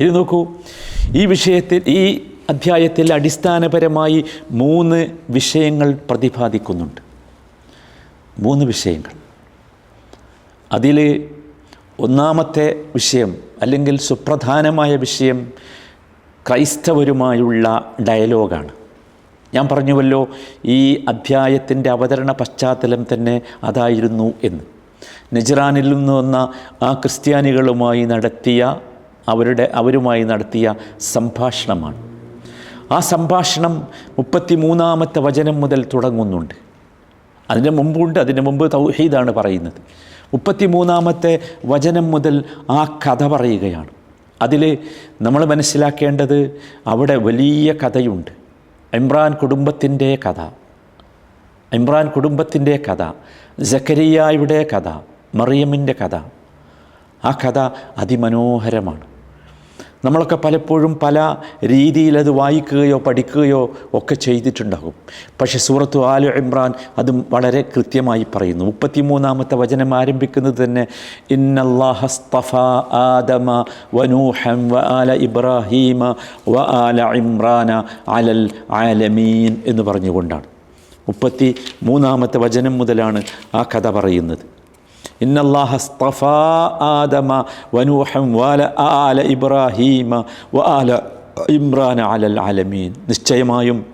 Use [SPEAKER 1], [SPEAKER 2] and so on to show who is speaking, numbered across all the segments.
[SPEAKER 1] ഇത് നോക്കൂ ഈ വിഷയത്തിൽ ഈ അധ്യായത്തിൽ അടിസ്ഥാനപരമായി മൂന്ന് വിഷയങ്ങൾ പ്രതിപാദിക്കുന്നുണ്ട്. മൂന്ന് വിഷയങ്ങൾ. അതിൽ ഒന്നാമത്തെ വിഷയം അല്ലെങ്കിൽ സുപ്രധാനമായ വിഷയം ക്രൈസ്തവരുമായുള്ള ഡയലോഗാണ്. ഞാൻ പറഞ്ഞുവല്ലോ ഈ അധ്യായത്തിന്റെ അവതരണ പശ്ചാത്തലം തന്നെ അതായിരുന്നു എന്ന്. നജ്റാനിൽ നിന്ന് വന്ന ആ ക്രിസ്ത്യാനികളുമായി നടത്തിയ അവരുടെ അവരുമായി നടത്തിയ സംഭാഷണമാണ്. ആ സംഭാഷണം മുപ്പത്തി മൂന്നാമത്തെ വചനം മുതൽ തുടങ്ങുന്നുണ്ട്. അതിന് മുമ്പുണ്ട് അതിന് മുമ്പ് തൗഹീദാണ് പറയുന്നത്. മുപ്പത്തി മൂന്നാമത്തെ വചനം മുതൽ ആ കഥ പറയുകയാണ്. അതിൽ നമ്മൾ മനസ്സിലാക്കേണ്ടത് അവിടെ വലിയ കഥയുണ്ട്. ഇമ്രാൻ കുടുംബത്തിന്റെ കഥ. ഇമ്രാൻ കുടുംബത്തിന്റെ കഥ. ജക്കരിയായുടെ കഥ. മറിയമ്മിന്റെ കഥ. ആ കഥ അതിമനോഹരമാണ്. നമ്മളൊക്കെ പലപ്പോഴും പല രീതിയിൽ അത് വായിക്കുകയോ പഠിക്കുകയോ ഒക്കെ ചെയ്തിട്ടുണ്ടാകും. പക്ഷെ സൂറത്തു ആലു ഇമ്രാൻ അതും വളരെ കൃത്യമായി പറയുന്നു. മുപ്പത്തിമൂന്നാമത്തെ വചനം ആരംഭിക്കുന്നത് തന്നെ ഇന്നല്ലാഹസ്തഫ ആദമ വനൂഹം വ ആല ഇബ്രാഹീമ വ ആല ഇമ്രാന അലൽ ആലമീൻ എന്ന് പറഞ്ഞുകൊണ്ടാണ്. മുപ്പത്തി മൂന്നാമത്തെ വചനം മുതലാണ് ആ കഥ പറയുന്നത്. ആദമ വാല ആല ഇബ്രാഹീമ വ ഇമ്രാൻ അലൽ ആലമീൻ നിശ്ചയമായും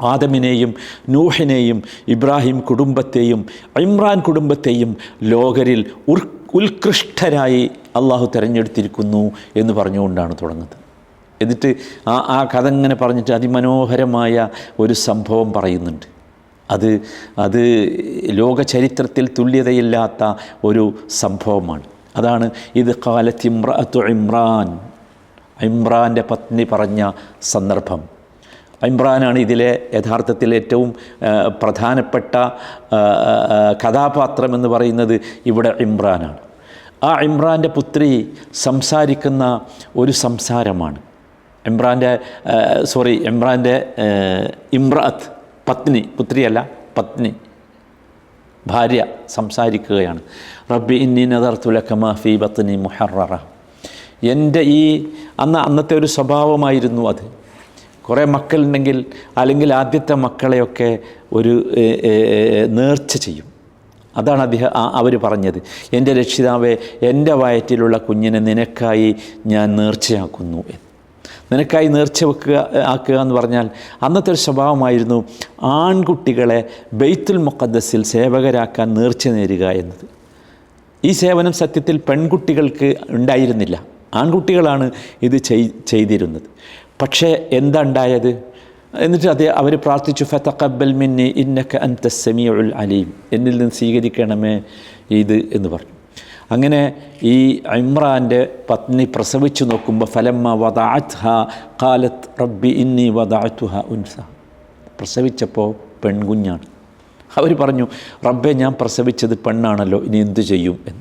[SPEAKER 1] ആദമിനെയും നൂഹിനെയും ഇബ്രാഹിം കുടുംബത്തെയും ഇമ്രാൻ കുടുംബത്തെയും ലോകരിൽ ഉർ ഉത്കൃഷ്ടരായി അള്ളാഹു തിരഞ്ഞെടുത്തിരിക്കുന്നു എന്ന് പറഞ്ഞുകൊണ്ടാണ് തുടങ്ങുന്നത്. എന്നിട്ട് ആ ആ കഥ ഇങ്ങനെ പറഞ്ഞിട്ട് അതിമനോഹരമായ ഒരു സംഭവം പറയുന്നുണ്ട്. അത് അത് ലോക ചരിത്രത്തിൽ തുല്യതയില്ലാത്ത ഒരു സംഭവമാണ്. അതാണ് ഇത് കാലത്ത് ഇമ്രാത്തു ഇമ്രാൻ ഇമ്രാന്റെ പത്നി പറഞ്ഞ സന്ദർഭം. ഇമ്രാനാണ് ഇതിലെ യഥാർത്ഥത്തിൽ ഏറ്റവും പ്രധാനപ്പെട്ട കഥാപാത്രം എന്ന് പറയുന്നത് ഇവിടെ ഇമ്രാനാണ് ആ ഇമ്രാന്റെ പുത്രി സംസാരിക്കുന്ന ഒരു സംസാരമാണ്. ഇമ്രാന്റെ സോറി ഇമ്രാന്റെ ഇമ്രാത്ത് പത്നി പുത്രിയല്ല പത്നി. ഭാര്യ സംസാരിക്കുകയാണ്. റബ്ബി ഇന്നി നദർത്തുലക്കമ ഫി ബത്നി മുഹററ. എന്റെ ഈ അന്ന് അന്നത്തെ ഒരു സ്വഭാവമായിരുന്നു അത്. കുറേ മക്കളുണ്ടെങ്കിൽ അല്ലെങ്കിൽ ആദ്യത്തെ മക്കളെയൊക്കെ ഒരു നേർച്ച ചെയ്യും. അതാണ് അദ്ദേഹം അവർ പറഞ്ഞത്. എന്റെ രക്ഷിതാവെ എന്റെ വയറ്റിലുള്ള കുഞ്ഞിനെ നിനക്കായി ഞാൻ നേർച്ചയാക്കുന്നു എന്ന്. നിനക്കായി നേർച്ച വെക്കുക ആക്കുക എന്ന് പറഞ്ഞാൽ അന്നത്തെ ഒരു സ്വഭാവമായിരുന്നു ആൺകുട്ടികളെ ബെയ്ത്തുൽ മുഖദ്ദസിൽ സേവകരാക്കാൻ നേർച്ച നേരുക എന്നത്. ഈ സേവനം സത്യത്തിൽ പെൺകുട്ടികൾക്ക് ഉണ്ടായിരുന്നില്ല. ആൺകുട്ടികളാണ് ഇത് ചെയ് ചെയ്തിരുന്നത്. പക്ഷേ എന്താ ഉണ്ടായത്? എന്നിട്ട് അതേ അവർ പ്രാർത്ഥിച്ചു ഫതഖബ്ബൽ മിന്നി ഇന്നക അൻത സമീഉൽ അലീം. എന്നിൽ നിന്ന് സ്വീകരിക്കണമേ ഇത് എന്ന് പറഞ്ഞു. അങ്ങനെ ഈ ഇമ്രാന്റെ പത്നി പ്രസവിച്ചു നോക്കുമ്പോൾ ഫലമ്മ വദാത്ഹ കാലത്ത് റബ്ബി ഇന്നി വദാത്തുഹ ഉൻസ. പ്രസവിച്ചപ്പോൾ പെൺകുഞ്ഞാണ്. അവർ പറഞ്ഞു റബ്ബെ ഞാൻ പ്രസവിച്ചത് പെണ്ണാണല്ലോ ഇനി എന്തു ചെയ്യും? എന്ന്.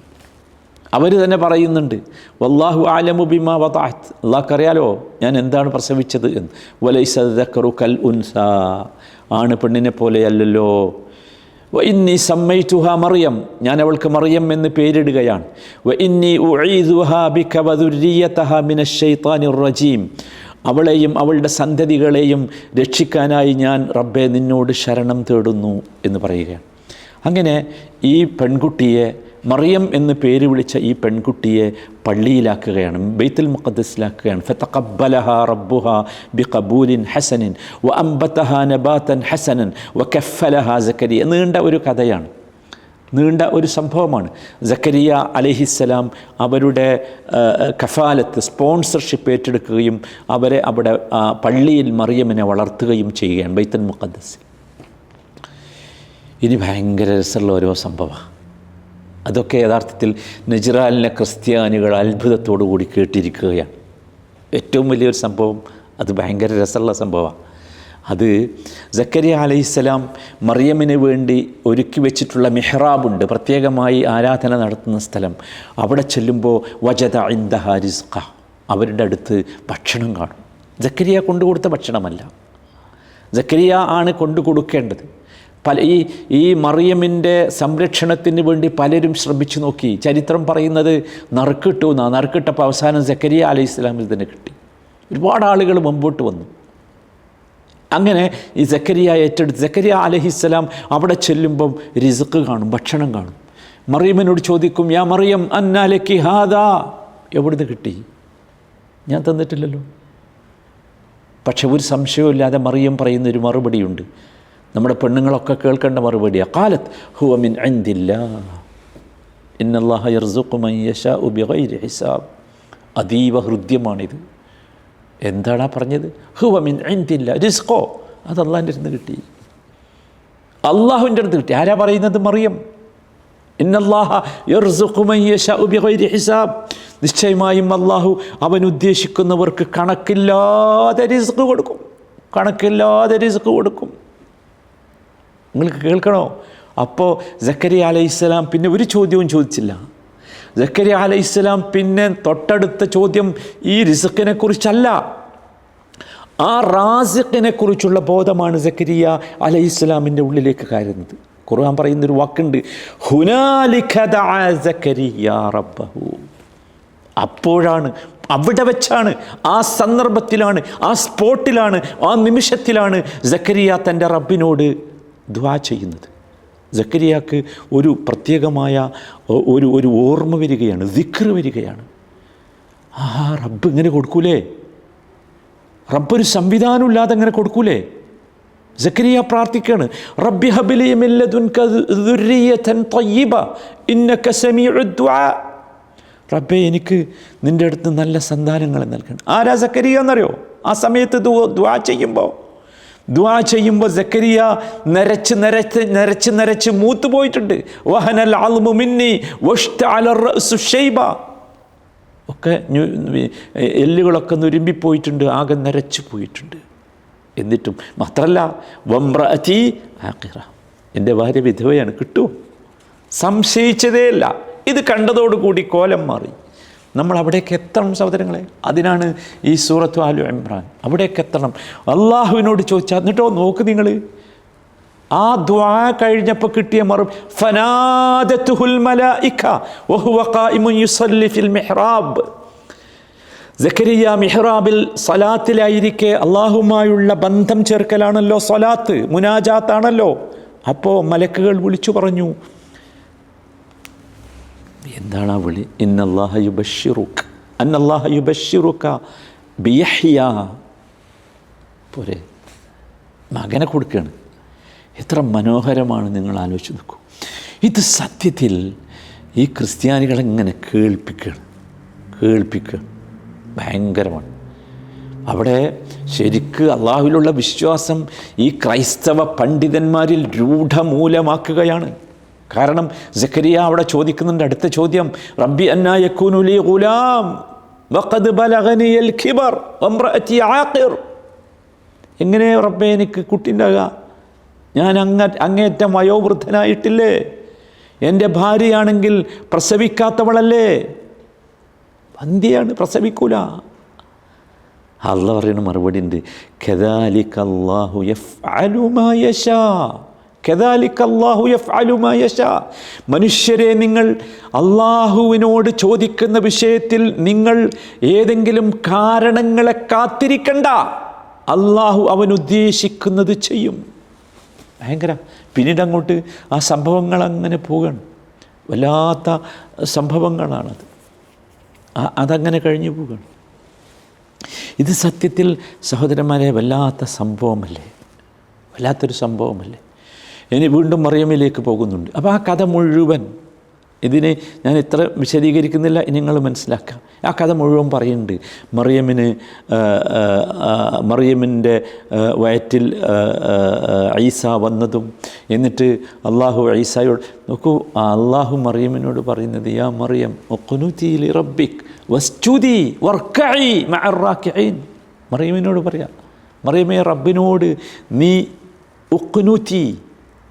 [SPEAKER 1] അവർ തന്നെ പറയുന്നുണ്ട് വല്ലാഹു ആലമു ബിമ വതാത്ത് അള്ളാഹ്ക്കറിയാലോ ഞാൻ എന്താണ് പ്രസവിച്ചത് എന്ന്. വലൈസു കൽ ഉൻസ. ആണ് പെണ്ണിനെ പോലെയല്ലല്ലോ വ ഇന്നി സമ്മൈറ്റുഹ മറിയം ഞാൻ അവൾക്ക് മറിയം എന്ന് പേരിടുകയാണ്. വ ഇന്നി റജീം അവളെയും അവളുടെ സന്തതികളെയും രക്ഷിക്കാനായി ഞാൻ റബ്ബെ നിന്നോട് ശരണം തേടുന്നു എന്ന് പറയുകയാണ്. അങ്ങനെ ഈ പെൺകുട്ടിയെ മറിയം എന്ന് പേര് വിളിച്ച ഈ പെൺകുട്ടിയെ പള്ളിയിലാക്കുകയാണ് ബെയ്ത്തുൽ മുഖദ്സിലാക്കുകയാണ് ഫതഖബ്ബലഹ റബ്ബുഹ ബിഖബൂലിൻ ഹസനിൻ വ അംബത്തഹ നബാത്തൻ ഹസനൻ വ കഫലഹ സക്കരിയ. നീണ്ട ഒരു കഥയാണ്. നീണ്ട ഒരു സംഭവമാണ്. ജക്കരിയ അലഹിസ്സലാം അവരുടെ കഫാലത്ത് സ്പോൺസർഷിപ്പ് ഏറ്റെടുക്കുകയും അവരെ അവിടെ പള്ളിയിൽ മറിയമ്മിനെ വളർത്തുകയും ചെയ്യുകയാണ് ബൈത്തുൽ മുഖദ്സിൽ ഇനി ഭയങ്കര രസമുള്ള ഓരോ സംഭവമാണ്. അതൊക്കെ യഥാർത്ഥത്തിൽ നജിറാലിനെ ക്രിസ്ത്യാനികൾ അത്ഭുതത്തോടു കൂടി കേട്ടിരിക്കുകയാണ്. ഏറ്റവും വലിയൊരു സംഭവം അത് ഭയങ്കര രസമുള്ള സംഭവമാണ്. അത് സക്കരിയ അലൈഹിസ്സലാം മറിയമ്മിന് വേണ്ടി ഒരുക്കി വെച്ചിട്ടുള്ള മെഹ്റാബുണ്ട്. പ്രത്യേകമായി ആരാധന നടത്തുന്ന സ്ഥലം. അവിടെ ചെല്ലുമ്പോൾ വജത ഇന്ദ ഹാരിസ്ക അവരുടെ അടുത്ത് ഭക്ഷണം കാണും. സക്കരിയ കൊണ്ടുകൊടുത്ത ഭക്ഷണമല്ല. ജക്കരിയ ആണ് കൊണ്ടു കൊടുക്കേണ്ടത് പല ഈ ഈ മറിയമിന്റെ സംരക്ഷണത്തിന് വേണ്ടി പലരും ശ്രമിച്ചു നോക്കി. ചരിത്രം പറയുന്നത് നറുക്കിട്ടു എന്നാണ് നറുക്കിട്ടപ്പോൾ അവസാനം സക്കരിയ അലൈഹി ഇസ്ലാമിൽ തന്നെ കിട്ടി. ഒരുപാട് ആളുകൾ മുമ്പോട്ട് വന്നു. അങ്ങനെ ഈ സക്കരിയ ഏറ്റെടുത്ത് സക്കരിയ അലഹിസ്സലാം അവിടെ ചെല്ലുമ്പം റിസക്ക് കാണും ഭക്ഷണം കാണും. മറിയമ്മനോട് ചോദിക്കും യാ മറിയം അന്നാലക്ക് ഹാദാ? എവിടുന്ന് കിട്ടി? ഞാൻ തന്നിട്ടില്ലല്ലോ. പക്ഷെ ഒരു സംശയവുമില്ലാതെ മറിയം പറയുന്നൊരു മറുപടിയുണ്ട്. നമ്മുടെ പെണ്ണുങ്ങളൊക്കെ കേൾക്കേണ്ട മറുപടിയാണ് കാലത്ത് ഹുവമിൻ അൻതില്ല ഇന്നല്ലാഹ യർസുഖു മൻ യശാഉ ബിഗൈരി ഹിസാബ്. അതീവ ഹൃദ്യമാണിത്. എന്താണാ പറഞ്ഞത്? ഹുവമിൻ അൻതില്ല റിസ്കോ അത് അള്ളാഹിന്റെ അടുത്ത് കിട്ടി. അള്ളാഹുവിന്റെ അടുത്ത് കിട്ടി. ആരാ പറയുന്നത്? മറിയം. ഹിസാബ്. നിശ്ചയമായും അള്ളാഹു അവൻ ഉദ്ദേശിക്കുന്നവർക്ക് കണക്കില്ലാതെ റിസ്ക് കൊടുക്കും. കണക്കില്ലാതെ റിസ്ക് കൊടുക്കും. നിങ്ങൾക്ക് കേൾക്കണോ? അപ്പോൾ ജക്കരിയ അലൈഹിസ്സലാം പിന്നെ ഒരു ചോദ്യവും ചോദിച്ചില്ല. ജക്കരിയ അലൈഹിസ്സലാം പിന്നെ തൊട്ടടുത്ത ചോദ്യം ഈ റിസക്കിനെ കുറിച്ചല്ല. ആ റാസിഖിനെ കുറിച്ചുള്ള ബോധമാണ് ജക്കരിയ അലൈഹിസ്സലാമിന്റെ ഉള്ളിലേക്ക് കയറുന്നത്. ഖുർആൻ പറയുന്നൊരു വാക്കുണ്ട് റബ്ബഹു. അപ്പോഴാണ് അവിടെ വെച്ചാണ് ആ സന്ദർഭത്തിലാണ് ആ സ്പോട്ടിലാണ് ആ നിമിഷത്തിലാണ് ജക്കരിയ തന്റെ റബ്ബിനോട് ദ്വാ ചെയ്യുന്നത്. ജക്കരിയാക്ക് ഒരു പ്രത്യേകമായ ഒരു ഒരു ഓർമ്മ വരികയാണ് ദിക്ർ വരികയാണ്. ആ റബ്ബ് ഇങ്ങനെ കൊടുക്കൂലേ? റബ്ബൊരു സംവിധാനമില്ലാതെ അങ്ങനെ കൊടുക്കൂലേ? ജക്കരിയ പ്രാർത്ഥിക്കുകയാണ് റബ്ബി റബ്ബെ എനിക്ക് നിന്റെ അടുത്ത് നല്ല സന്താനങ്ങളെ നൽകണം. ആരാ സക്കരിയ എന്നറിയോ ആ സമയത്ത് ദ്വാ ചെയ്യുമ്പോൾ ദ്വാ ചെയ്യുമ്പോൾ സക്കരിയ നരച്ച് നരച്ച് നരച്ച് നരച്ച് മൂത്ത് പോയിട്ടുണ്ട്. വഹനൽ ആൽമു മിന്നി ഷൈബ. ഒക്കെ എല്ലുകളൊക്കെ നുരുമ്പിപ്പോയിട്ടുണ്ട് ആകെ നരച്ചു പോയിട്ടുണ്ട്. എന്നിട്ടും മാത്രമല്ല വമ്രഅതി ആഖിറ. എന്റെ ഭാര്യ വിധവയാണ് കിട്ടും സംശയിച്ചതേയില്ല ഇത് കണ്ടതോടുകൂടി കോലം മാറി. നമ്മൾ അവിടേക്ക് എത്തണം സഹോദരങ്ങളെ. അതിനാണ് ഈ സൂറത്ത് ആലു ഇമ്രാൻ. അവിടേക്ക് എത്തണം. അള്ളാഹുവിനോട് ചോദിച്ചാൽ എന്നിട്ടോ നോക്ക് നിങ്ങൾ ആ ദ്വാ കഴിഞ്ഞപ്പോൾ കിട്ടിയ മറു ജക്കരിയ മിഹ്റാബിൽ സലാത്തിലായിരിക്കെ അള്ളാഹുമായുള്ള ബന്ധം ചേർക്കലാണല്ലോ സലാത്ത് മുനാജാത്താണല്ലോ. അപ്പോൾ മലക്കുകൾ വിളിച്ചു പറഞ്ഞു എന്താണ് ആ വിളി? ഇന്നല്ലാഹ യുബഷിറുക്ക് ബിയഹ്യ. പോരെ. മകനെ കൊടുക്കുകയാണ് എത്ര മനോഹരമാണ് നിങ്ങൾ ആലോചിച്ച് നോക്കൂ. ഇത് സത്യത്തിൽ ഈ ക്രിസ്ത്യാനികളെങ്ങനെ കേൾപ്പിക്കുകയാണ് കേൾപ്പിക്കുക ഭയങ്കരമാണ്. അവിടെ ശരിക്ക് അള്ളാഹുവിലുള്ള വിശ്വാസം ഈ ക്രൈസ്തവ പണ്ഡിതന്മാരിൽ രൂഢമൂലമാക്കുകയാണ്. കാരണം ജക്കരിയ അവിടെ ചോദിക്കുന്നുണ്ട് അടുത്ത ചോദ്യം റബ്ബി അന്നായക്കൂനുലി ഗുലാം വഖദ് ബലഗനിയൽ ഖിബർ വംറഅതി ആഖിർ. എങ്ങനെ റബ്ബെ എനിക്ക് കുട്ടിന്റെക ഞാൻ അങ്ങ അങ്ങേറ്റം വയോവൃദ്ധനായിട്ടില്ലേ? എന്റെ ഭാര്യയാണെങ്കിൽ പ്രസവിക്കാത്തവളല്ലേ? പന്തിയാണ് പ്രസവിക്കൂല. അള്ള പറയുന്ന മറുപടി ഉണ്ട് കദാലിക അല്ലാഹു യഫ്അലു മാ യശാ. മനുഷ്യരെ നിങ്ങൾ അള്ളാഹുവിനോട് ചോദിക്കുന്ന വിഷയത്തിൽ നിങ്ങൾ ഏതെങ്കിലും കാരണങ്ങളെ കാത്തിരിക്കണ്ട. അള്ളാഹു അവൻ ഉദ്ദേശിക്കുന്നത് ചെയ്യും. ഭയങ്കര. പിന്നീട് അങ്ങോട്ട് ആ സംഭവങ്ങൾ അങ്ങനെ പോകണം വല്ലാത്ത സംഭവങ്ങളാണത്. അതങ്ങനെ കഴിഞ്ഞു പോകണം ഇത് സത്യത്തിൽ സഹോദരന്മാരെ വല്ലാത്ത സംഭവമല്ലേ? വല്ലാത്തൊരു സംഭവമല്ലേ? ഇനി വീണ്ടും മറിയമ്മിലേക്ക് പോകുന്നുണ്ട്. അപ്പോൾ ആ കഥ മുഴുവൻ ഇതിനെ ഞാൻ ഇത്ര വിശദീകരിക്കുന്നില്ല ഇനി നിങ്ങൾ മനസ്സിലാക്കാം. ആ കഥ മുഴുവൻ പറയുന്നുണ്ട് മറിയമ്മിന് മറിയമ്മിന്റെ വയറ്റിൽ ഐസ വന്നതും എന്നിട്ട് അള്ളാഹു ഐസയോട് നോക്കൂ അള്ളാഹു മറിയമ്മിനോട് പറയുന്നത് യാ മറിയം റബ്ബിക് വസ്തുതി വർക്കായി മറിയമ്മിനോട് പറയാം മറിയമേ റബ്ബിനോട് നീ ഉക്കുനുത്തി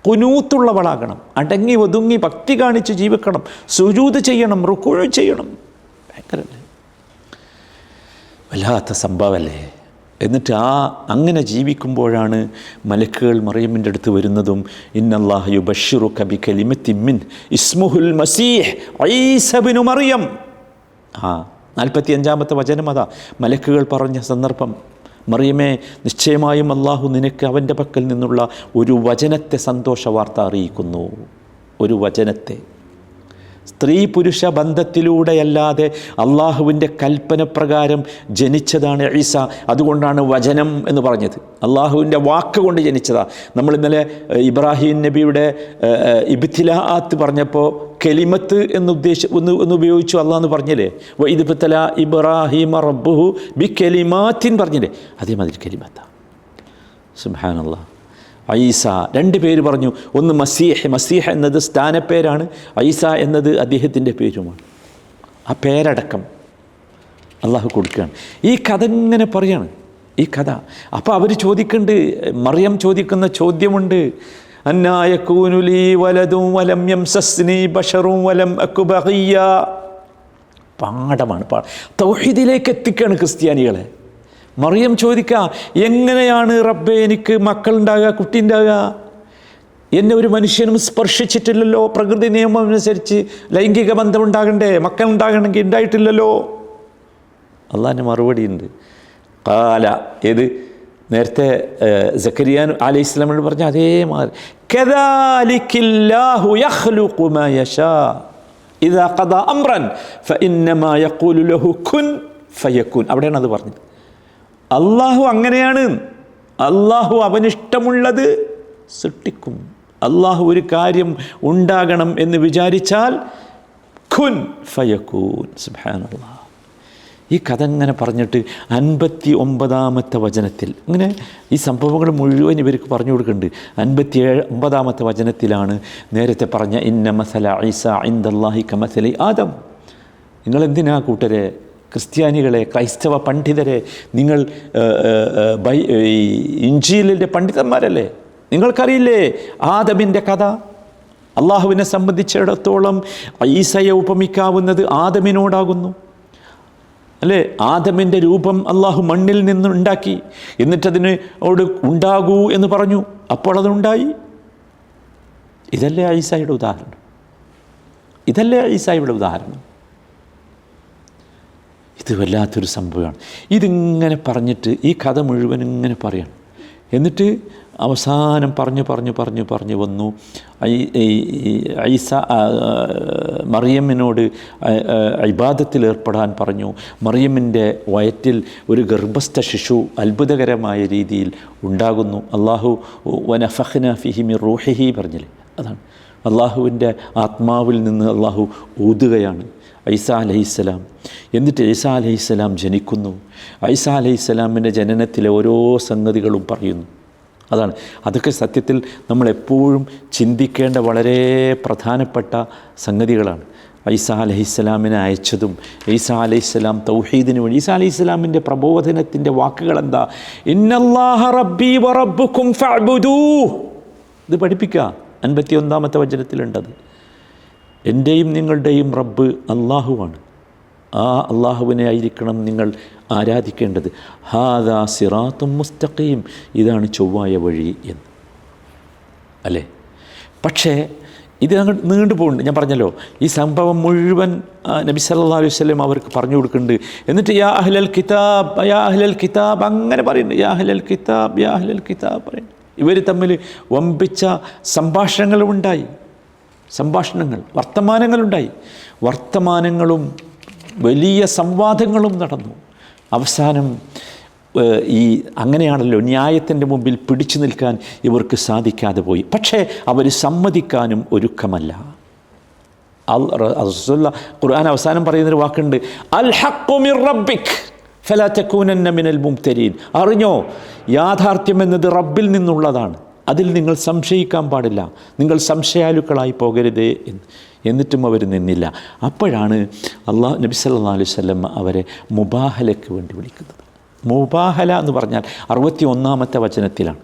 [SPEAKER 1] കുനൂത്തുള്ളവളാകണം. അടങ്ങി ഒതുങ്ങി ഭക്തി കാണിച്ച് ജീവിക്കണം. സുജൂത് ചെയ്യണം റുക്കുഴ ചെയ്യണം. ഭയങ്കരല്ലേ? വല്ലാത്ത സംഭവമല്ലേ? എന്നിട്ട് ആ അങ്ങനെ ജീവിക്കുമ്പോഴാണ് മലക്കുകൾ മറിയമ്മിന്റെ അടുത്ത് വരുന്നതും ഇന്നല്ലാഹു ബഷീറു കബി കലിമത്തിമ്മിൻ ഇസ്മുഹുൽ മസീഹ് ഐസബിനു മറിയം. ആ നാൽപ്പത്തി അഞ്ചാമത്തെ വചനം അതാ. മലക്കുകൾ പറഞ്ഞ സന്ദർഭം. മറിയമേ നിശ്ചയമായും അള്ളാഹു നിനക്ക് അവന്റെ പക്കൽ നിന്നുള്ള ഒരു വചനത്തെ സന്തോഷ വാർത്ത അറിയിക്കുന്നു. ഒരു വചനത്തെ. സ്ത്രീ പുരുഷ ബന്ധത്തിലൂടെയല്ലാതെ അള്ളാഹുവിന്റെ കൽപ്പന പ്രകാരം ജനിച്ചതാണ് ഈസ. അതുകൊണ്ടാണ് വചനം എന്ന് പറഞ്ഞത്. അള്ളാഹുവിന്റെ വാക്ക് കൊണ്ട് ജനിച്ചതാണ് നമ്മൾ ഇന്നലെ ഇബ്രാഹിം നബിയുടെ ഇബിത്തിലാത്ത് പറഞ്ഞപ്പോൾ കെലിമത്ത് എന്ന് ഉദ്ദേശ ഒന്ന് ഒന്ന് ഉപയോഗിച്ചു അള്ളാന്ന് പറഞ്ഞില്ലേ? വ ഇദ്ബത്തല ഇബ്രാഹിം റബ്ബുഹു ബി കെലിമാത്തിൻ പറഞ്ഞില്ലേ? അതേമാതിരി കെലിമത്താണ് സുബാനല്ല ഐസ രണ്ട് പേര് പറഞ്ഞു ഒന്ന് മസീഹ് മസീഹ എന്നത് സ്ഥാനപ്പേരാണ് ഐസ എന്നത് അദ്ദേഹത്തിന്റെ പേരുമാണ്. ആ പേരടക്കം അള്ളാഹു കൊടുക്കുകയാണ്. ഈ കഥ ഇങ്ങനെ പറയാണ്. ഈ കഥ. അപ്പോൾ അവർ ചോദിക്കുന്നുണ്ട് മറിയം ചോദിക്കുന്ന ചോദ്യമുണ്ട്. അന്നായ കൂനുലി വലതും വലം യം സസ്നി ബഷറും വലം അക്കുബഹിയ പാഠമാണ് പാ തൗഹീദിലേക്ക് എത്തിക്കുകയാണ് ക്രിസ്ത്യാനികളെ. മറിയം ചോദിക്കുക എങ്ങനെയാണ് റബ്ബെ എനിക്ക് മക്കളുണ്ടാകുക കുട്ടി ഉണ്ടാകുക എന്നെ ഒരു മനുഷ്യനും സ്പർശിച്ചിട്ടില്ലല്ലോ പ്രകൃതി നിയമം അനുസരിച്ച് ലൈംഗിക ബന്ധം ഉണ്ടാകണ്ടേ മക്കൾ ഉണ്ടാകണമെങ്കിൽ ഉണ്ടായിട്ടില്ലല്ലോ. അള്ളാന്റെ മറുപടി ഉണ്ട് കാല ഏത്? നേരത്തെ ജക്കരിയാൻ അലൈഹി ഇസ്ലാമിനോട് പറഞ്ഞ അതേമാതിരി അവിടെയാണ് അത് പറഞ്ഞത്. അള്ളാഹു അങ്ങനെയാണ്. അള്ളാഹു അവനിഷ്ടമുള്ളത് സൃഷ്ടിക്കും. അള്ളാഹു ഒരു കാര്യം ഉണ്ടാകണം എന്ന് വിചാരിച്ചാൽ ഖുൻ ഫയക്കൂൻ സുബാനുള്ള ഈ കഥ ഇങ്ങനെ പറഞ്ഞിട്ട് അൻപത്തി ഒമ്പതാമത്തെ വചനത്തിൽ ഇങ്ങനെ ഈ സംഭവങ്ങൾ മുഴുവൻ ഇവർക്ക് പറഞ്ഞു കൊടുക്കുന്നുണ്ട്. അൻപത്തി ഏഴ് ഒമ്പതാമത്തെ വചനത്തിലാണ് നേരത്തെ പറഞ്ഞ ഇന്ന മസല ഐസ ഇന്ദല്ലാഹി കമസലി ആദം. നിങ്ങളെന്തിനാ കൂട്ടരെ ക്രിസ്ത്യാനികളെ ക്രൈസ്തവ പണ്ഡിതരെ നിങ്ങൾ ബൈ ഇഞ്ചിയിലിന്റെ പണ്ഡിതന്മാരല്ലേ? നിങ്ങൾക്കറിയില്ലേ ആദമിന്റെ കഥ? അള്ളാഹുവിനെ സംബന്ധിച്ചിടത്തോളം ഈസയെ ഉപമിക്കാവുന്നത് ആദമിനോടാകുന്നു. അല്ലേ? ആദമിന്റെ രൂപം അള്ളാഹു മണ്ണിൽ നിന്ന് ഉണ്ടാക്കി. എന്നിട്ടതിന് ഓട് ഉണ്ടാകൂ എന്ന് പറഞ്ഞു. അപ്പോൾ അതുണ്ടായി. ഇതല്ലേ ഐസായുടെ ഉദാഹരണം. ഇതല്ലേ ഐസായുടെ ഉദാഹരണം. ഇത് വല്ലാത്തൊരു സംഭവമാണ്. ഇതിങ്ങനെ പറഞ്ഞിട്ട് ഈ കഥ മുഴുവൻ ഇങ്ങനെ പറയണം. എന്നിട്ട് അവസാനം പറഞ്ഞു പറഞ്ഞു പറഞ്ഞു പറഞ്ഞു വന്നു. ഐസ മറിയമ്മിനോട് ഇബാദത്തിൽ ഏർപ്പെടാൻ പറഞ്ഞു. മറിയമ്മിന്റെ വയറ്റിൽ ഒരു ഗർഭസ്ഥ ശിശു അത്ഭുതകരമായ രീതിയിൽ ഉണ്ടാകുന്നു. അള്ളാഹു വനഫഹ്ന ഫിഹിമി റൂഹിഹി പറഞ്ഞില്ലേ? അതാണ്. അള്ളാഹുവിന്റെ ആത്മാവിൽ നിന്ന് അള്ളാഹു ഊതുകയാണ്. ഐസ അലഹിസ്സലാം എന്നിട്ട് ഐസ അലഹിസ്സലാം ജനിക്കുന്നു. ഐസ അലഹിസ്സലാമിന്റെ ജനനത്തിലെ ഓരോ സംഗതികളും പറയുന്നു. അതാണ്. അതൊക്കെ സത്യത്തിൽ നമ്മളെപ്പോഴും ചിന്തിക്കേണ്ട വളരെ പ്രധാനപ്പെട്ട സംഗതികളാണ്. ഐസ അലഹിസ്സലാമിനെ അയച്ചതും ഈസ അലഹിസ്സലാം തൗഹീദിന് വേണ്ടി ഈസ അലഹിസ്സലാമിന്റെ പ്രബോധനത്തിന്റെ വാക്കുകൾ എന്താ ഇന്നല്ലാഹ റബ്ബി വറബ്ബുക്കും ഫഅ്ബുദൂ. ഇത് പഠിപ്പിക്കുക. അൻപത്തി ഒന്നാമത്തെ വചനത്തിലുണ്ടത്. എന്റെയും നിങ്ങളുടെയും റബ്ബ് അള്ളാഹുവാണ് ആ അള്ളാഹുവിനെ ആയിരിക്കണം നിങ്ങൾ ആരാധിക്കേണ്ടത്. ഹാദാ സിറാത്തും മുസ്തഖീം. ഇതാണ് ചൊവ്വായ വഴി എന്ന്. അല്ലേ? പക്ഷേ ഇത് അങ്ങ് നീണ്ടു പോകുന്നുണ്ട് ഞാൻ പറഞ്ഞല്ലോ ഈ സംഭവം മുഴുവൻ നബി സല്ലല്ലാഹു അലൈഹി വസല്ലം അവർക്ക് പറഞ്ഞു കൊടുക്കുന്നുണ്ട്. എന്നിട്ട് യാ അഹ്ലൽ കിതാബ് യാ അഹ്ലൽ കിതാബ് അങ്ങനെ പറയുന്നുണ്ട് യാ അഹ്ലൽ കിതാബ് യാ അഹ്ലൽ കിതാബ് പറയുന്നു. ഇവർ തമ്മിൽ വമ്പിച്ച സംഭാഷണങ്ങളുണ്ടായി സംഭാഷണങ്ങൾ വർത്തമാനങ്ങളുണ്ടായി. വർത്തമാനങ്ങളും വലിയ സംവാദങ്ങളും നടന്നു. അവസാനം ഈ അങ്ങനെയാണല്ലോ ന്യായത്തിന്റെ മുമ്പിൽ പിടിച്ചു നിൽക്കാൻ ഇവർക്ക് സാധിക്കാതെ പോയി. പക്ഷേ അവർ സമ്മതിക്കാനും ഒരുക്കമല്ല. അൽ ഖുർആൻ അവസാനം പറയുന്നൊരു വാക്കുണ്ട്. അൽ ഹക്കുമിർ മിർ റബ്ബിക് ഫലാ തകൂനന്ന മിനൽ മുംതരീൻ. അറിഞ്ഞോ? യാഥാർത്ഥ്യം എന്നത് റബ്ബിൽ നിന്നുള്ളതാണ്. അതിൽ നിങ്ങൾ സംശയിക്കാൻ പാടില്ല. നിങ്ങൾ സംശയാലുക്കളായി പോകരുതേ എന്ന്. എന്നിട്ടും അവർ നിന്നില്ല. അപ്പോഴാണ് അള്ളാഹു നബി സല്ലാ അലൈഹി വസല്ലം അവരെ മുബാഹലയ്ക്ക് വേണ്ടി വിളിക്കുന്നത്. മുബാഹല എന്ന് പറഞ്ഞാൽ അറുപത്തി ഒന്നാമത്തെ വചനത്തിലാണ്.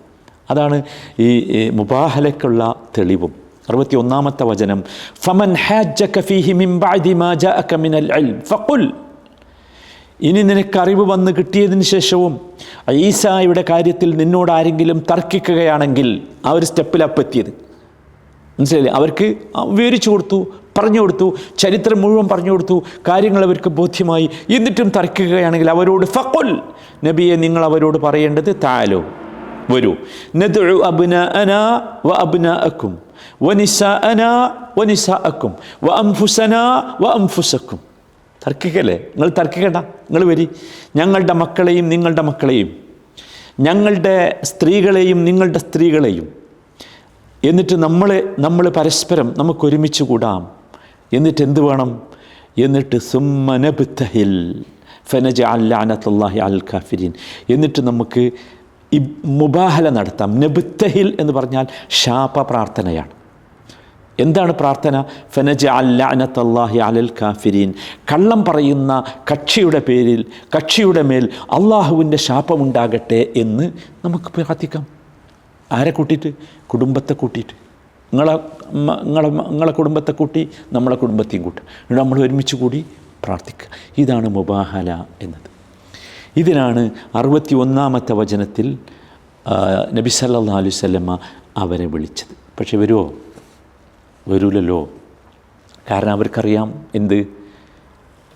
[SPEAKER 1] അതാണ് ഈ മുബാഹലയ്ക്കുള്ള തെളിവും. അറുപത്തി ഒന്നാമത്തെ വചനം ഫമൻ ഫഖുൽ. ഇനി നിനക്ക് അറിവ് വന്ന് കിട്ടിയതിന് ശേഷവും ഈസായുടെ കാര്യത്തിൽ നിന്നോട് ആരെങ്കിലും തർക്കിക്കുകയാണെങ്കിൽ ആ ഒരു സ്റ്റെപ്പിലാണ് എത്തിയത്. മനസ്സിലായില്ലേ? അവർക്ക് വിവരിച്ചു കൊടുത്തു പറഞ്ഞു കൊടുത്തു ചരിത്രം മുഴുവൻ പറഞ്ഞു കൊടുത്തു കാര്യങ്ങൾ അവർക്ക് ബോധ്യമായി. എന്നിട്ടും തർക്കുകയാണെങ്കിൽ അവരോട് ഫക്കുൽ നബിയെ നിങ്ങൾ അവരോട് പറയേണ്ടത് താലോ വരൂ. നദുഉ അബ്നാഅന വ അബ്നാഅക്കും വനിസാഅന വനിസാഅക്കും വ അംഫുസന വ അംഫുസക്കും. തർക്കിക്കല്ലേ? നിങ്ങൾ തർക്കിക്കണ്ട. നിങ്ങൾ വരി. ഞങ്ങളുടെ മക്കളെയും നിങ്ങളുടെ മക്കളെയും ഞങ്ങളുടെ സ്ത്രീകളെയും നിങ്ങളുടെ സ്ത്രീകളെയും എന്നിട്ട് നമ്മളെ നമ്മൾ പരസ്പരം നമുക്കൊരുമിച്ച് കൂടാം. എന്നിട്ട് എന്ത് വേണം? എന്നിട്ട് സുമ്മനബുത്തഹിൽ ഫനജ അല്ലാനത്തല്ലാഹി അൽ കാഫിരീൻ. എന്നിട്ട് നമുക്ക് മുബാഹല നടത്താം. നബുത്തഹിൽ എന്ന് പറഞ്ഞാൽ ശാപ പ്രാർത്ഥനയാണ്. എന്താണ് പ്രാർത്ഥന? ഫനജ അല്ലാനത്തല്ലാഹി അലൽ കാഫിരീൻ. കള്ളം പറയുന്ന കക്ഷിയുടെ പേരിൽ കക്ഷിയുടെ മേൽ അള്ളാഹുവിന്റെ ശാപമുണ്ടാകട്ടെ എന്ന് നമുക്ക് പ്രാർത്ഥിക്കാം. ആരെ കൂട്ടിയിട്ട്? കുടുംബത്തെ കൂട്ടിയിട്ട്. നിങ്ങളെ നിങ്ങളെ നിങ്ങളെ കുടുംബത്തെ കൂട്ടി നമ്മളെ കുടുംബത്തെയും കൂട്ടി. എന്നിട്ട് നമ്മൾ ഒരുമിച്ച് കൂടി പ്രാർത്ഥിക്കുക. ഇതാണ് മുബാഹല എന്നത്. ഇതിനാണ് അറുപത്തി ഒന്നാമത്തെ വചനത്തിൽ നബി സല്ലാ അലൈഹി സ്വല്ലമ്മ അവരെ വിളിച്ചത്. പക്ഷെ വരുമോ വരൂലല്ലോ. കാരണം അവർക്കറിയാം എന്ത്?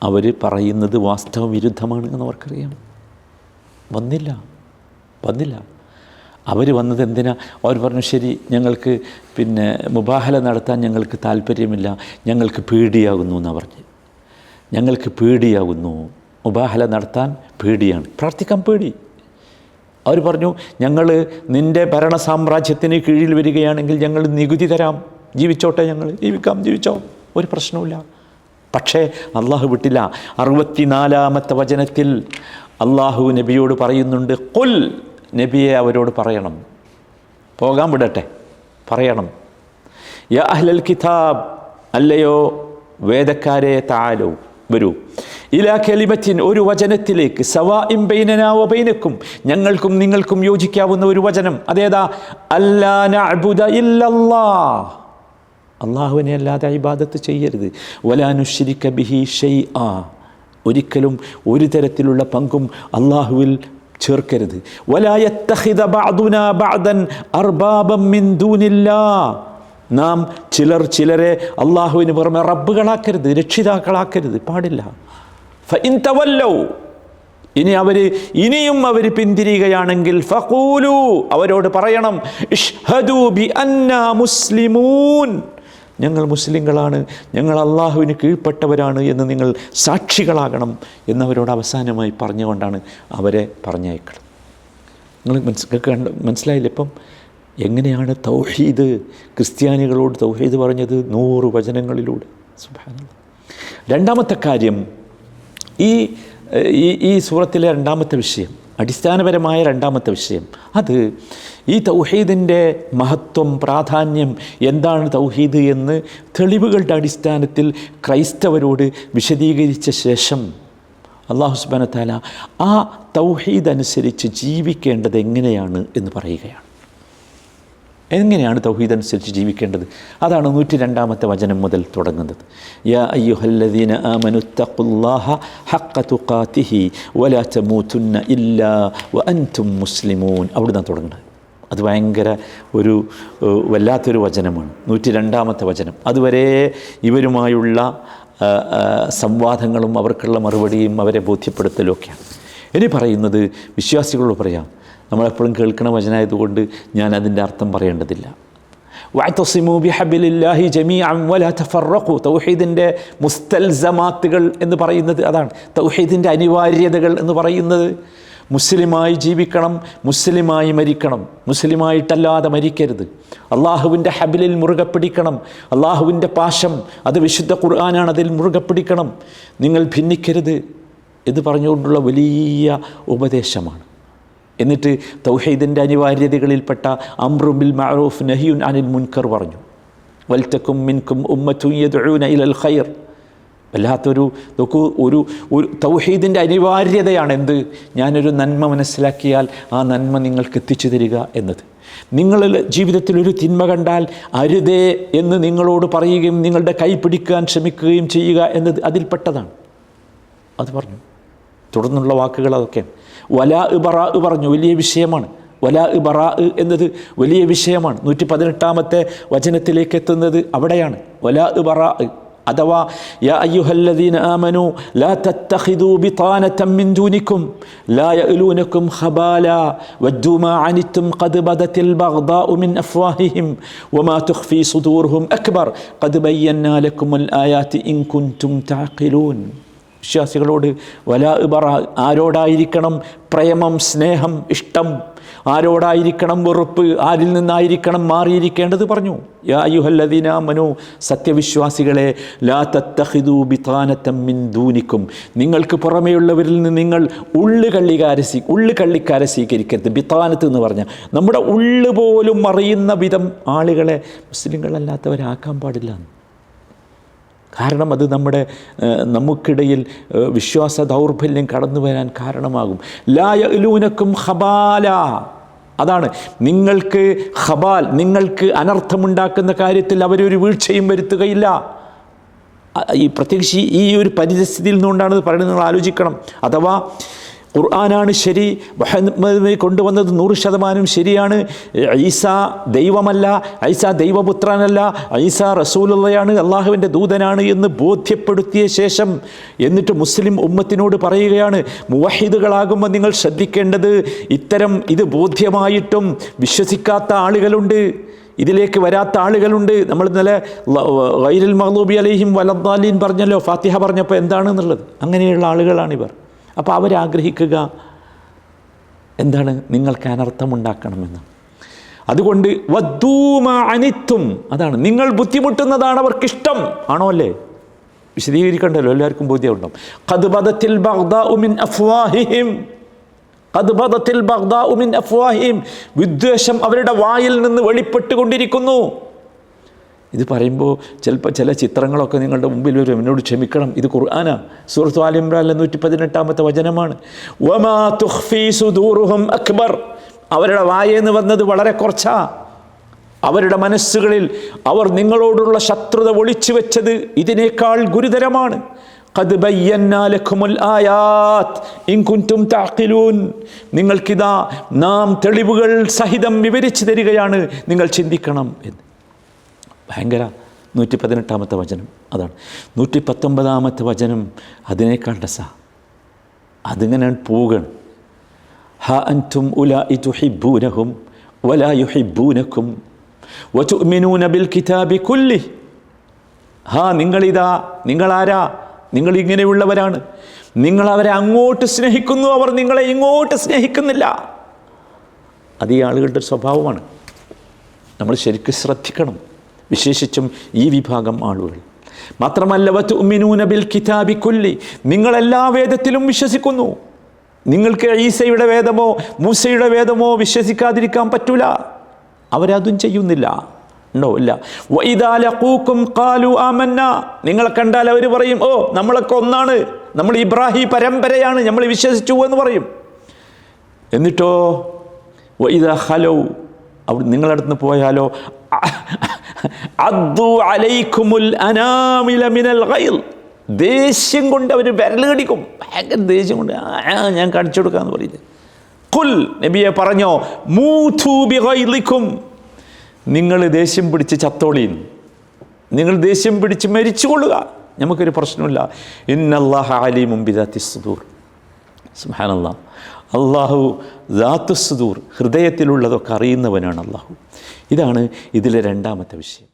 [SPEAKER 1] അവർ പറയുന്നത് വാസ്തവ വിരുദ്ധമാണ് എന്ന് അവർക്കറിയാം. വന്നില്ല. വന്നില്ല. അവർ വന്നത് എന്തിനാ? അവർ പറഞ്ഞു ശരി ഞങ്ങൾക്ക് പിന്നെ മുബാഹല നടത്താൻ ഞങ്ങൾക്ക് താല്പര്യമില്ല. ഞങ്ങൾക്ക് പേടിയാകുന്നു എന്നാണ് പറഞ്ഞ്. ഞങ്ങൾക്ക് പേടിയാകുന്നു. മുബാഹല നടത്താൻ പേടിയാണ്. പ്രാർത്ഥിക്കാൻ പേടി. അവർ പറഞ്ഞു ഞങ്ങൾ നിന്റെ ഭരണ സാമ്രാജ്യത്തിന് കീഴിൽ വരികയാണെങ്കിൽ ഞങ്ങൾ നികുതി തരാം. ജീവിച്ചോട്ടെ ഞങ്ങൾ. ജീവിക്കാം ജീവിച്ചോ. ഒരു പ്രശ്നവുമില്ല. പക്ഷേ അള്ളാഹു വിട്ടില്ല. അറുപത്തിനാലാമത്തെ വചനത്തിൽ അള്ളാഹു നബിയോട് പറയുന്നുണ്ട് കൊൽ നബിയെ അവരോട് പറയണം. പോകാൻ വിടട്ടെ. പറയണം. യ അഹ്ലൽ കിതാബ് അല്ലയോ വേദക്കാരെ താലോ വരൂ. ഇലാ കലിമറ്റിൻ ഒരു വചനത്തിലേക്ക് സവാ ഇംബൈനനാവ ബൈനക്കും ഞങ്ങൾക്കും നിങ്ങൾക്കും യോജിക്കാവുന്ന ഒരു വചനം. അതേതാ? അല്ലാ നഅ്ബുദ ഇല്ലല്ലാ അള്ളാഹുവിനെ അല്ലാതെ ഇബാദത്ത് ചെയ്യരുത്. വലാനുശ്രിക്ക ബിഹി ഷെയ് ആ ഒരിക്കലും ഒരു തരത്തിലുള്ള പങ്കും അള്ളാഹുവിൽ ചേർക്കരുത്. നാം ചിലർ ചിലരെ അള്ളാഹുവിന് പുറമെ റബ്ബുകളാക്കരുത് രക്ഷിതാക്കളാക്കരുത്. പാടില്ല. ഫഇൻ തവല്ലൗ. ഇനി അവർ ഇനിയും അവർ പിന്തിരിയുകയാണെങ്കിൽ ഫഖൂലു അവരോട് പറയണം ഇഷ്ഹദു ബി അന്നാ മുസ്ലിമൂൻ. ഞങ്ങൾ മുസ്ലിങ്ങളാണ് ഞങ്ങൾ അള്ളാഹുവിന് കീഴ്പ്പെട്ടവരാണ് എന്ന് നിങ്ങൾ സാക്ഷികളാകണം എന്നവരോട് അവസാനമായി പറഞ്ഞുകൊണ്ടാണ് അവരെ പറഞ്ഞയക്കുന്നത് നിങ്ങൾ മനസ്സിലാക്കേണ്ട മനസ്സിലായില്ല ഇപ്പം? എങ്ങനെയാണ് തൗഹീദ് ക്രിസ്ത്യാനികളോട് തൗഹീദ് പറഞ്ഞത്? നൂറ് വചനങ്ങളിലൂടെ. രണ്ടാമത്തെ കാര്യം ഈ ഈ സൂറത്തിലെ രണ്ടാമത്തെ വിഷയം അടിസ്ഥാനപരമായ രണ്ടാമത്തെ വിഷയം. അത് ഈ തൗഹീദിന്റെ മഹത്വം പ്രാധാന്യം എന്താണ് തൗഹീദ് എന്ന് തെളിവുകളുടെ അടിസ്ഥാനത്തിൽ ക്രൈസ്തവരോട് വിശദീകരിച്ച ശേഷം അള്ളാഹു ആ തൗഹീദ് അനുസരിച്ച് ജീവിക്കേണ്ടത് എങ്ങനെയാണ് എന്ന് പറയുകയാണ്. എങ്ങനെയാണ് തൗഹീദ് അനുസരിച്ച് ജീവിക്കേണ്ടത്? അതാണ് നൂറ്റി രണ്ടാമത്തെ വചനം മുതൽ തുടങ്ങുന്നത്. യാ അയ്യുഹല്ലദീന വലാ ഇല്ലാ അവിടുന്ന് തുടങ്ങുന്നത്. അത് ഭയങ്കര ഒരു വല്ലാത്തൊരു വചനമാണ്. നൂറ്റി രണ്ടാമത്തെ വചനം. അതുവരെ ഇവരുമായുള്ള സംവാദങ്ങളും അവർക്കുള്ള മറുപടിയും അവരെ ബോധ്യപ്പെടുത്തലും ഒക്കെയാണ് ഇനി പറയുന്നത് വിശ്വാസികളോട് പറയാം. നമ്മളെപ്പോഴും കേൾക്കണ വചനമായതുകൊണ്ട് ഞാൻ അതിന്റെ അർത്ഥം പറയേണ്ടതില്ല. വഅതസിമു ബിഹബിലില്ലാഹി ജമീഅൻ വലാ തഫറഖു തൗഹീദിന്റെ മുസ്തൽസമാത്തുകൾ എന്ന് പറയുന്നത് അതാണ്. തൗഹീദിന്റെ അനിവാര്യതകൾ എന്ന് പറയുന്നത് മുസ്ലിമായി ജീവിക്കണം മുസ്ലിമായി മരിക്കണം. മുസ്ലിമായിട്ടല്ലാതെ മരിക്കരുത്. അള്ളാഹുവിന്റെ ഹബിലിൽ മുറുകെ പിടിക്കണം. അള്ളാഹുവിന്റെ പാശം അത് വിശുദ്ധ ഖുർആനാണ് അതിൽ മുറുകെ പിടിക്കണം. നിങ്ങൾ ഭിന്നിക്കരുത് എന്ന് പറഞ്ഞുകൊണ്ടുള്ള വലിയ ഉപദേശമാണ്. എന്നിട്ട് തൗഹീദിന്റെ അനിവാര്യതകളിൽപ്പെട്ട അമ്രുബിൽ മഅറൂഫ് നഹിയുൻ അനിൽ മുൻകർ പറഞ്ഞു. വൽത്തക്കും മിൻകും ഉമ്മത്തും യദ്ഊന ഇലൽ ഖൈർ. വല്ലാത്തൊരു നോക്കൂ ഒരു ഒരു തൗഹീദിന്റെ അനിവാര്യതയാണ് എന്ത്? ഞാനൊരു നന്മ മനസ്സിലാക്കിയാൽ ആ നന്മ നിങ്ങൾക്ക് എത്തിച്ചു തരിക എന്നത്. നിങ്ങൾ ജീവിതത്തിൽ ഒരു തിന്മ കണ്ടാൽ അരുതേ എന്ന് നിങ്ങളോട് പറയുകയും നിങ്ങളുടെ കൈ പിടിക്കാൻ ശ്രമിക്കുകയും ചെയ്യുക എന്നത് അതിൽപ്പെട്ടതാണ്. അത് പറഞ്ഞു. തുടർന്നുള്ള വാക്കുകൾ അതൊക്കെയാണ്. വലാ ബറാ പറഞ്ഞു വലിയ വിഷയമാണ്. വലാ ബറാ എന്നത് വലിയ വിഷയമാണ്. നൂറ്റി പതിനെട്ടാമത്തെ വചനത്തിലേക്ക് എത്തുന്നത് അവിടെയാണ്. വലാ ബറാ അഥവാ യാ അയ്യുഹല്ലദീന ആമനു ലാ തത്തഖിദൂ ബിതാനതൻ മിൻ ദൂനിക്കും ലാ യഅലൂനക്കും ഖബാല വദ്ദു മാ അനിത്തും ഖദ് ബദത്തിൽ ബഗ്ദാഉ മിൻ അഫ്വാഹിഹിം വമാ തുഖ്ഫി സുദൂറുഹും അക്ബർ ഖദ് ബയ്യന്നാ ലക്കുമുൽ ആയാതി ഇൻ കുൻതും തഅഖിലൂൻ വിശ്വാസികളോട് വലാ ഇബറ ആരോടായിരിക്കണം പ്രേമം സ്നേഹം ഇഷ്ടം? ആരോടായിരിക്കണം വെറുപ്പ്? ആരിൽ നിന്നായിരിക്കണം മാറിയിരിക്കേണ്ടത്? പറഞ്ഞു. യാ യുഹല്ലദീന മനു സത്യവിശ്വാസികളെ ലാ തത്തഹിദു ബിതാനത്തം മിൻ ദൂനിക്കും. നിങ്ങൾക്ക് പുറമേയുള്ളവരിൽ നിന്ന് നിങ്ങൾ ഉള്ളു കള്ളിക്കാരെ സ്വീ ഉള്ളു കള്ളിക്കാരെ സ്വീകരിക്കരുത്. ബിത്താനത്ത് എന്ന് പറഞ്ഞാൽ നമ്മുടെ ഉള്ളു പോലും അറിയുന്ന വിധം ആളുകളെ മുസ്ലിങ്ങളല്ലാത്തവരാക്കാൻ പാടില്ല കാരണം അത് നമ്മുടെ നമുക്കിടയിൽ വിശ്വാസ ദൗർബല്യം കടന്നു വരാൻ കാരണമാകും. ലായലൂനക്കും ഹബാല അതാണ് നിങ്ങൾക്ക് ഹബാൽ നിങ്ങൾക്ക് അനർത്ഥമുണ്ടാക്കുന്ന കാര്യത്തിൽ അവരൊരു വീഴ്ചയും വരുത്തുകയില്ല. ഈ പ്രത്യേകിച്ച് ഈ ഒരു പരിതസ്ഥിതിയിൽ നിന്നുകൊണ്ടാണ് പറയുന്നത് നിങ്ങൾ ആലോചിക്കണം. അഥവാ ഖുർആനാണ് ശരി മുഹമ്മദിനെ കൊണ്ടുവന്നത് നൂറ് ശതമാനം ശരിയാണ്. ഈസ ദൈവമല്ല ഐസ ദൈവപുത്രനല്ല ഐസ റസൂലുള്ളയാണ് അള്ളാഹുവിന്റെ ദൂതനാണ് എന്ന് ബോധ്യപ്പെടുത്തിയ ശേഷം എന്നിട്ട് മുസ്ലിം ഉമ്മത്തിനോട് പറയുകയാണ് മുവഹിദുകളാകുമ്പോൾ നിങ്ങൾ ശ്രദ്ധിക്കേണ്ടത് ഇത്തരം ഇത് ബോധ്യമായിട്ടും വിശ്വസിക്കാത്ത ആളുകളുണ്ട്. ഇതിലേക്ക് വരാത്ത ആളുകളുണ്ട്. നമ്മൾ ഇന്നലെ വൈരൽ മഹ്ലൂബി അലഹിം വലദ്ദാലീൻ പറഞ്ഞല്ലോ ഫാത്തിഹ പറഞ്ഞപ്പോൾ എന്താണെന്നുള്ളത്? അങ്ങനെയുള്ള ആളുകളാണിവർ. അപ്പോൾ അവരാഗ്രഹിക്കുക എന്താണ്? നിങ്ങൾക്ക് അനർത്ഥമുണ്ടാക്കണമെന്ന്. അതുകൊണ്ട് വദ്ദൂമ അനിത്തും അതാണ് നിങ്ങൾ ബുദ്ധിമുട്ടുന്നതാണ് അവർക്കിഷ്ടം. ആണോ അല്ലേ? വിശദീകരിക്കണ്ടല്ലോ എല്ലാവർക്കും ബോധ്യമുണ്ടാവും വിദ്വേഷം അവരുടെ വായിൽ നിന്ന് വെളിപ്പെട്ടുകൊണ്ടിരിക്കുന്നു. ഇത് പറയുമ്പോൾ ചിലപ്പോൾ ചില ചിത്രങ്ങളൊക്കെ നിങ്ങളുടെ മുമ്പിൽ വരും. എന്നോട് ക്ഷമിക്കണം. ഇത് ഖുർആാനാ. സൂറത്ത് ആലിമ്രാനിലെ നൂറ്റി പതിനെട്ടാമത്തെ വചനമാണ്. വമാ സുദൂറുഹും അക്ബർ. അവരുടെ വായെന്ന് വന്നത് വളരെ കുറച്ചാ. അവരുടെ മനസ്സുകളിൽ അവർ നിങ്ങളോടുള്ള ശത്രുത ഒളിച്ചു വെച്ചത് ഇതിനേക്കാൾ ഗുരുതരമാണ്. നിങ്ങൾക്കിതാ നാം തെളിവുകൾ സഹിതം വിവരിച്ചു തരികയാണ്. നിങ്ങൾ ചിന്തിക്കണം എന്ന്. ഭയങ്കര നൂറ്റി പതിനെട്ടാമത്തെ വചനം അതാണ്. നൂറ്റി പത്തൊമ്പതാമത്തെ വചനം അതിനേക്കാൾ രസ. അതിങ്ങനെ പോവുകയാണ്. ഹ അൻതും ഉല തുഹിബ്ബൂനഹും വലാ യുഹിബ്ബൂനക്കും വതുഅ്മിനൂന ബിൽ കിതാബി കുല്ലി. ഹാ നിങ്ങളിതാ നിങ്ങളാരാ? നിങ്ങൾ ഇങ്ങനെയുള്ളവരാണ്. നിങ്ങൾ അവരെ അങ്ങോട്ട് സ്നേഹിക്കുന്നു. അവർ നിങ്ങളെ ഇങ്ങോട്ട് സ്നേഹിക്കുന്നില്ല. അത് ഈ ആളുകളുടെ സ്വഭാവമാണ്. നമ്മൾ ശരിക്കും ശ്രദ്ധിക്കണം. വിശേഷിച്ചും ഈ വിഭാഗം ആളുകൾ. മാത്രമല്ല വത്തുമിനൂന ബിൽ കിതാബി കൊല്ലി. നിങ്ങൾ എല്ലാ വേദത്തിലും വിശ്വസിക്കുന്നു. നിങ്ങൾക്ക് ഈസയുടെ വേദമോ മൂസയുടെ വേദമോ വിശ്വസിക്കാതിരിക്കാൻ പറ്റൂല. അവരതും ചെയ്യുന്നില്ല. ഉണ്ടോ? ഇല്ല. വൈദാലൂക്കും കാലു ആമന്ന. നിങ്ങളെ കണ്ടാൽ അവർ പറയും ഓ നമ്മളൊക്കെ ഒന്നാണ്. നമ്മൾ ഇബ്രാഹിം പരമ്പരയാണ്. നമ്മൾ വിശ്വസിച്ചു എന്ന് പറയും. എന്നിട്ടോ? വൈദ ഹലോ അവിടെ നിങ്ങളടുത്ത് പോയാലോ? അനാമില മിനൽ ഗൈൽ. ദേഷ്യം കൊണ്ട് അവർ വിരലുകടിക്കും ഭയങ്കര ദേഷ്യം കൊണ്ട് ഞാൻ കടിച്ചു കൊടുക്കാന്ന് പറയില്ലേ. കുൽ നബിയെ പറഞ്ഞോ മൂഥൂ ബിഗൈലിക്കും നിങ്ങൾ ദേഷ്യം പിടിച്ച് ചത്തോളിയും നിങ്ങൾ ദേഷ്യം പിടിച്ച് മരിച്ചുകൊള്ളുക. നമുക്കൊരു പ്രശ്നമില്ല ഇന്നല്ലാഹ അലി ബിദാത്തി സുദൂർ. സുഹാനല്ല അള്ളാഹു ദാത്തുസുദൂർ ഹൃദയത്തിലുള്ളതൊക്കെ അറിയുന്നവനാണ് അള്ളാഹു. ഇതാണ് ഇതിലെ രണ്ടാമത്തെ വിഷയം.